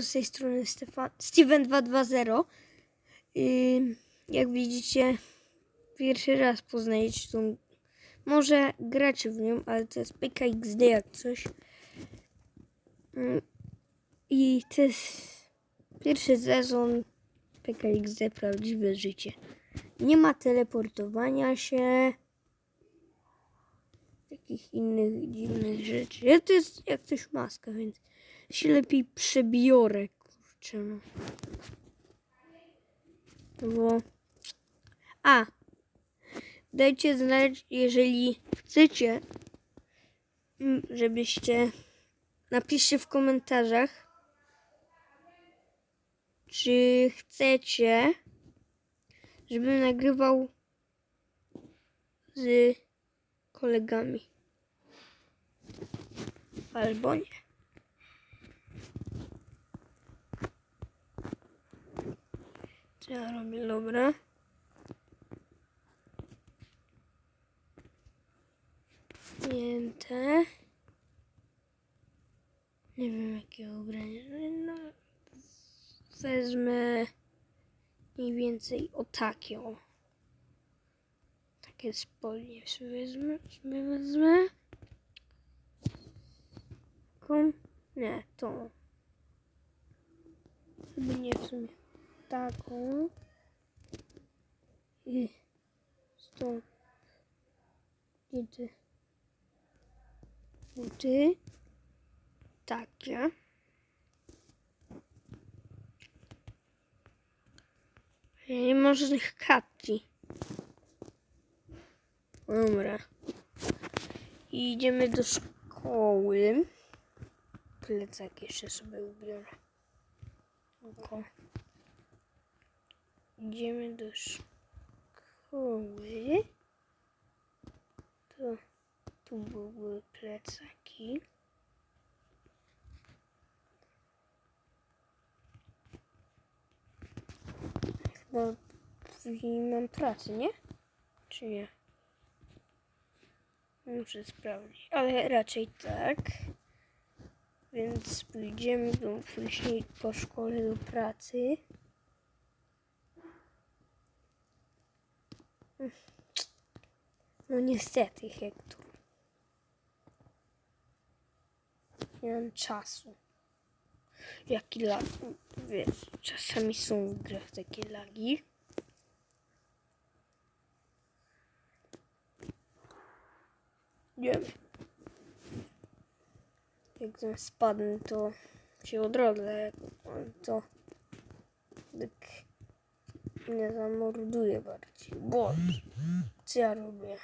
Z tej strony Stefan, Steven220. Ym, jak widzicie, pierwszy raz poznajecie tą. Może gracie w nią, ale to jest PKXD jak coś. I to jest pierwszy sezon PKXD Prawdziwe Życie. Nie ma teleportowania się. Takich innych dziwnych rzeczy. Ja to jest jak coś maska, więc się lepiej przebiorę, kurczę. No. Bo... A! Dajcie znać, jeżeli chcecie, mm, żebyście... Napiszcie w komentarzach, czy chcecie, żebym nagrywał z kolegami. Albo nie. Ja robię? Dobra. Pięte. Nie wiem jakie ubranie. No, wezmę mniej więcej o takie o. Takie spodnie wezmę. Wezmę. Taką. Nie, tą. Chyba nie w sumie taką. I stąd. Buty buty takie. Nie mam żadnych kapci dobra. I idziemy do szkoły. Plecak jeszcze sobie ubiorę. Oko. Idziemy do szkoły. To tu były plecaki. Chyba później mam pracę, nie? Czy nie? Muszę sprawdzić, ale raczej tak. Więc pójdziemy do, później po szkole do pracy. No niestety, Hektor. Nie mam czasu. Jaki lag. Wiesz, czasami są w grach takie lagi. Idziemy. Jak tam spadnę, to się odrodzę. To tak mnie zamorduje bardziej. Boże, co ja robię?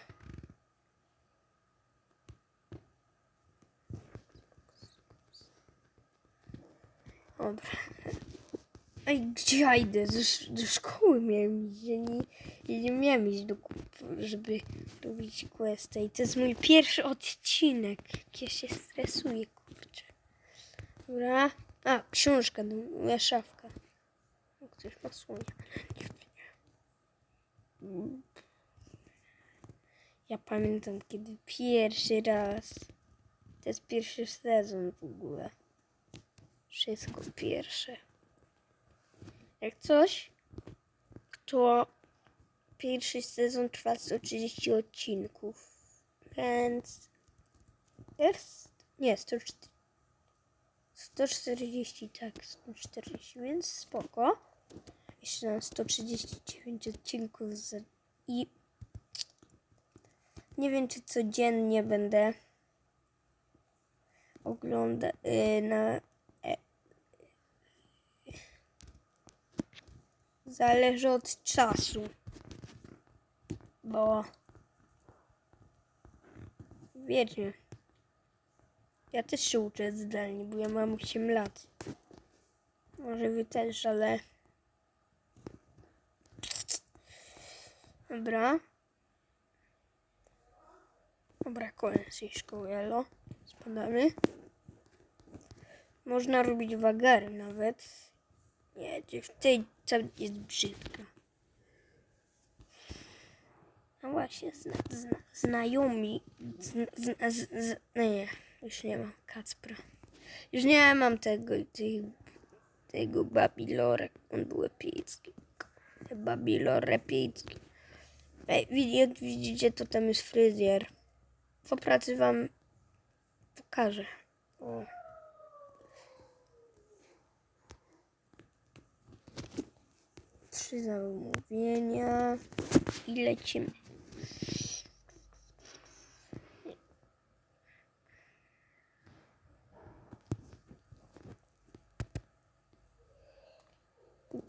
Dobra. Ej, gdzie ja idę? Do, do szkoły miałem iść. Ja nie, nie miałem iść do żeby robić questa. I to jest mój pierwszy odcinek. Jak ja się stresuję, kurczę. Dobra. A, książka, no, moja szafka. Ma słonie. Ja pamiętam, kiedy pierwszy raz. To jest pierwszy sezon w ogóle. Wszystko pierwsze. Jak coś, to pierwszy sezon trwa 130 odcinków. Więc jest. Nie, 140. 140, tak, 140, więc spoko. Jeszcze mam 139 odcinków z... i nie wiem, czy codziennie będę oglądać yy, na e, zależy od czasu, bo wiecie, ja też się uczę zdalnie, bo ja mam 8 lat. Może wy też, ale Dobra. Dobra, koniec jej szkoły, elo. Spadamy. Można robić wagary nawet. Nie, cały jest brzydka. No właśnie, zna, zna, znajomi. Zna, zna, no nie, już nie mam Kacpra. Już nie mam tego, tych tego Babilorek. On był epicki. Babilor epicki. Jak widzicie, to tam jest fryzjer. Po pracy wam pokażę. O. Trzy zamówienia i lecimy.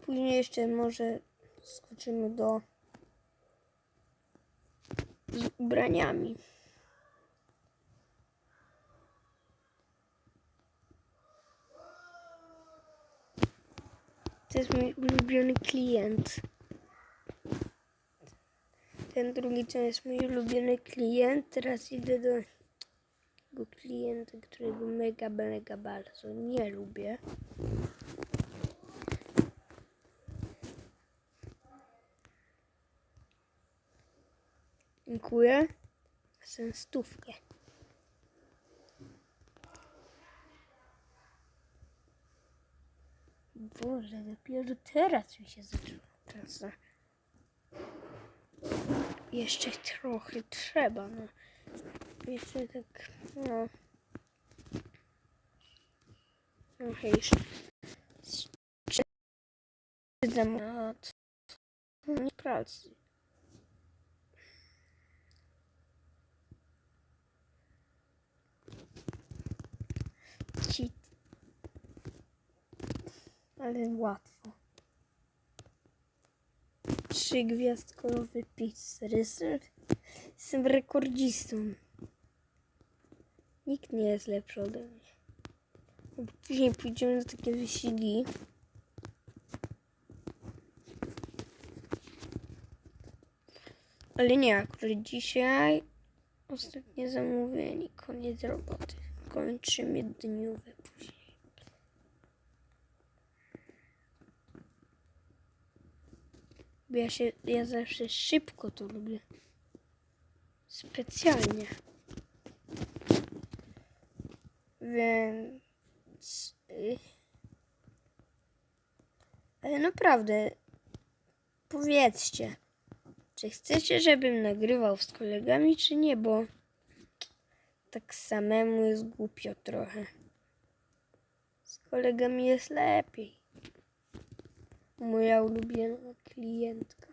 Później jeszcze może skoczymy do z ubraniami. To jest mój ulubiony klient. Ten drugi to jest mój ulubiony klient. Teraz idę do tego klienta, którego mega, mega bardzo nie lubię. Dziękuję. Za stówkę. Boże, dopiero teraz mi się zaczęła. Jeszcze trochę trzeba, no. Jeszcze tak, no. Trochę jeszcze. Zamot. Nie pracy. Ci. Ale łatwo. Trzy gwiazdkowy pizzer. Jestem, rekordzistą. Nikt nie jest lepszy ode mnie. Później pójdziemy na takie wyścigi. Ale nie, akurat dzisiaj ostatnie zamówienie, koniec roboty. Kończymy dniowe później. Bo ja się, ja zawsze szybko to lubię. Specjalnie. Więc... y, Ale naprawdę, powiedzcie, czy chcecie, żebym nagrywał z kolegami, czy nie, bo tak samemu jest głupio trochę. Z kolegami jest lepiej. Moja ulubiona klientka.